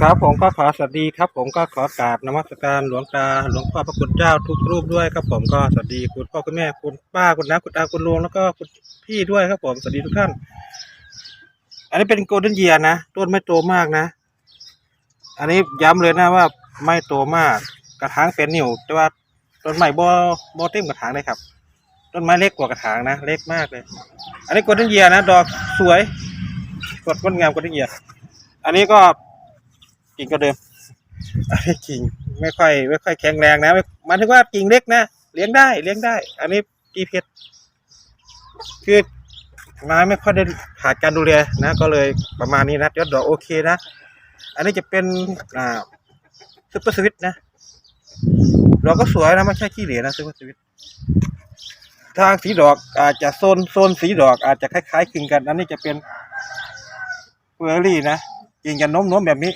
ครับผมก็ขอสวัสดีครับ ผมก็ขอกราบนมัสการหลวงตาหลวงพ่อพระคุณเจ้าทุกรูปด้วยครับ ผมก็สวัสดีคุณพ่อคุณแม่คุณป้าคุณน้าคุณอาคุณลุงแล้วก็คุณพี่ด้วยครับ ผมสวัสดีทุกท่าน อันนี้เป็นโกลเด้นเยียนะต้นไม่โตมากนะ อันนี้ย้ำเลยนะว่าไม่โตมาก กระถางเป็นนิ่วแต่ว่าต้นไม้บ่บ่เต็มกระถางเลยครับ ต้นไม้เล็กกว่ากระถางนะเล็กมากเลย อันนี้โกลเด้นเยียนะ ดอกสวยสดงดงามโกลเด้นเยียอันนี้ก็ กิ่งก็เดิมอันนี้กิ่งไม่ค่อยไม่ค่อยแข็งแรงนะม่หมายถึงว่ากิ่งเล็กนะเลี้ยงได้เลี้ยงได้ อันนี้กีเพชรคือไม้ไม่ค่อยได้ขาดการดูแลนะ ก็เลยประมาณนี้นะยอดดอกโอเคนะ อันนี้จะเป็นอ่าซุปเปอร์สวิตนะดอกก็สวยนะไม่ใช่ขี้เหร่นะซุปเปอร์สวิตทางสีดอกอาจจะโซนโซนสีดอกอาจจะคล้ายๆคลึงกัน อันนี้จะเป็นเฟอร์รี่นะกิ่งจะโน้มๆแบบนี้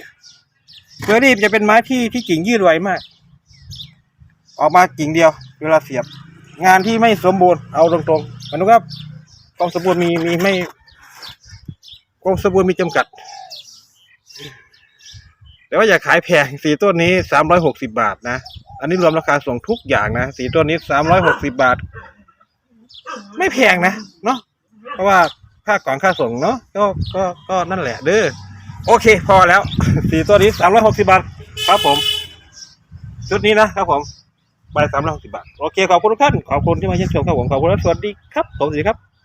เฟอร์รี่จะเป็นไม้ที่ที่กิ่งยืดไวมาก ออกมากิ่งเดียว เวลาเสียบ งานที่ไม่สมบูรณ์เอาตรงๆมันก็ความสมบูรณ์มีมีไม่ความสมบูรณ์มีจำกัด แต่ว่าอย่าขายแพงสีต้นนี้สามร้อยหกสิบาทนะอันนี้รวมราคาส่งทุกอย่างนะสีต้นนี้สามร้อยหกสิบาท ไม่แพงนะเนาะเพราะว่าค่าก่อนค่าส่งเนาะก็ก็ก็นั่นแหละเด้อ โอเค พอแล้วสี่ตัวนี้สามร้อยหกสิบาทครับผม ชุดนี้นะครับผมใบสามร้อยหกสิบาท โอเค ขอบคุณทุกท่าน ขอบคุณที่มาเยี่ยมชมครับผม ขอบคุณและสวัสดีครับผมสวัสดีครับ